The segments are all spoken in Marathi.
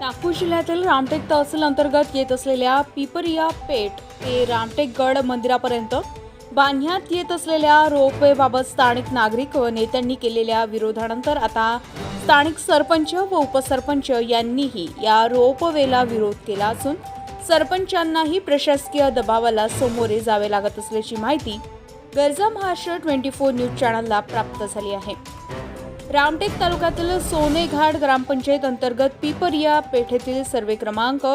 नागपूर जिल्ह्यातील रामटेक तहसील अंतर्गत येत असलेल्या पिपरिया पेठ ते रामटेक गड मंदिरापर्यंत बांधण्यात येत असलेल्या रोपवेबाबत स्थानिक नागरिक व नेत्यांनी केलेल्या विरोधानंतर आता स्थानिक सरपंच व उपसरपंच यांनीही या रोपवेला विरोध केला असून सरपंचांनाही प्रशासकीय दबावाला सामोरे जावे लागत असल्याची माहिती गरजा महाराष्ट्र ट्वेंटी फोर न्यूज चॅनलला प्राप्त झाली आहे. रामटेक तालुक्यातील सोनेघाट ग्रामपंचायत अंतर्गत पिपरिया पेठेतील सर्वे क्रमांक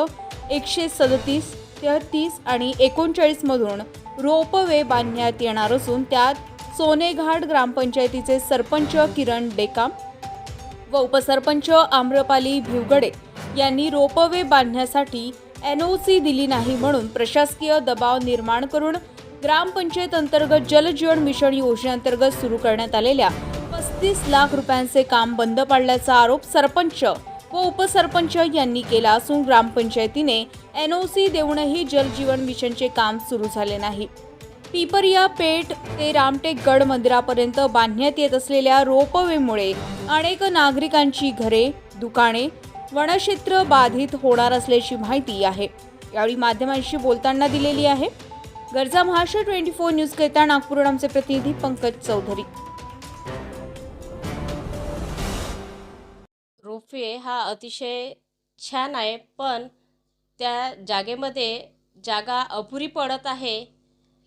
एकशे सदतीस तेहतीस आणि एकोणचाळीसमधून रोपवे बांधण्यात येणार असून त्यात सोनेघाट ग्रामपंचायतीचे सरपंच किरण डेकाम व उपसरपंच आम्रपाली भिवगडे यांनी रोपवे बांधण्यासाठी एनओसी दिली नाही म्हणून प्रशासकीय दबाव निर्माण करून ग्रामपंचायत अंतर्गत जलजीवन मिशन योजनेअंतर्गत सुरू करण्यात आलेल्या पस्तीस लाख रुपयांचे काम बंद पाडल्याचा आरोप सरपंच व उपसरपंच यांनी केला असून ग्रामपंचायतीने एनओसी देऊनही जलजीवन मिशनचे काम सुरू झाले नाही. पिपरिया पेठ ते रामटेक गड मंदिरापर्यंत बांधण्यात येत असलेल्या रोपवेमुळे अनेक नागरिकांची घरे दुकाने वनक्षेत्र बाधित होणार असल्याची माहिती आहे. यावेळी माध्यमांशी बोलताना दिलेली आहे. गरजा महाराष्ट्र ट्वेंटी फोर न्यूज करिता नागपूर आमचे प्रतिनिधी पंकज चौधरी. रोपवे हा अतिशय छान आहे पण त्या जागेमध्ये जागा अपुरी पडत आहे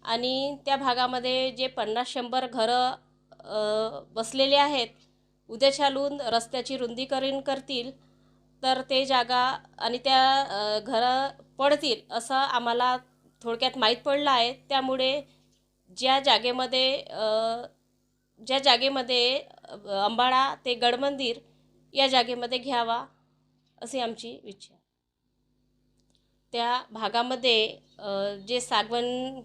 आणि त्या भागामध्ये जे पन्नास शंभर घरं बसलेले आहेत उद्या चालून रस्त्याची रुंदीकरण करतील तर ते जागा आणि त्या घरं पडतील असं आम्हाला थोडक्यात माहीत पडलं आहे. त्यामुळे ज्या जागेमध्ये ज्या जागेमध्ये अंबाळा ते गडमंदिर या जागेमध्ये घ्यावा अशी आमची इच्छा त्या भागामध्ये जे सागवन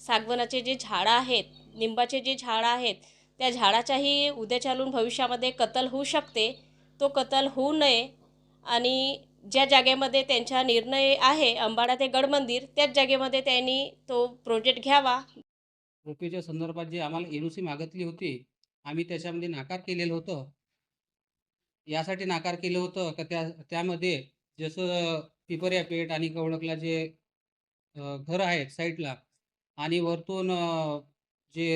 सागवनाचे जे झाडं आहेत निंबाचे जे झाडं आहेत त्या झाडाच्याही उद्या चालून भविष्यामध्ये कत्तल होऊ शकते. तो कतल होऊ नये आणि ज्या जागेमध्ये त्यांचा निर्णय आहे अंबाडा ते गडमंदिर त्याच जागेमध्ये त्यांनी तो प्रोजेक्ट घ्यावा. रोपवेच्या संदर्भात जे आम्हाला एन ओ सी मागितली होती आम्ही त्याच्यामध्ये नाकार केलेलं होतं. यासाठी नाकार केलं होतं. का त्या त्यामध्ये जसं पिपऱ्या पेठ आणि कवडकला जे घर आहेत साईडला आणि वरतून जे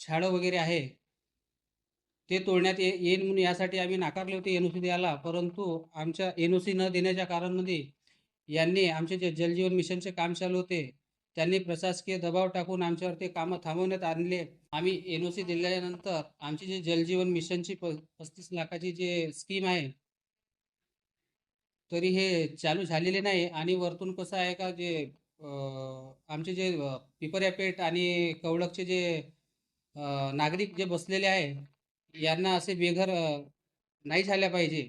झाडं वगैरे आहे ते तोडण्यात ये येईल म्हणून यासाठी आम्ही नाकारले होते एन ओ सी द्यायला. परंतु आमच्या एन ओ सी न देण्याच्या कारणमध्ये यांनी आमचे जे जलजीवन मिशनचे काम चालू होते त्यांनी प्रशासकीय दबाव टाकून आमच्यावर ते कामं थांबवण्यात आणले. आम्ही एन ओ सी दिल्यानंतर आमची जी जलजीवन मिशनची प पस्तीस लाखाची जे स्कीम आहे तरी हे चालू झालेले नाही. आणि वरतून कसं आहे का जे आमचे जे अं, पिपऱ्या पेठ आणि कवळकचे जे नागरिक जे बसलेले आहे यांना असे बेघर नाही झाल्या पाहिजे.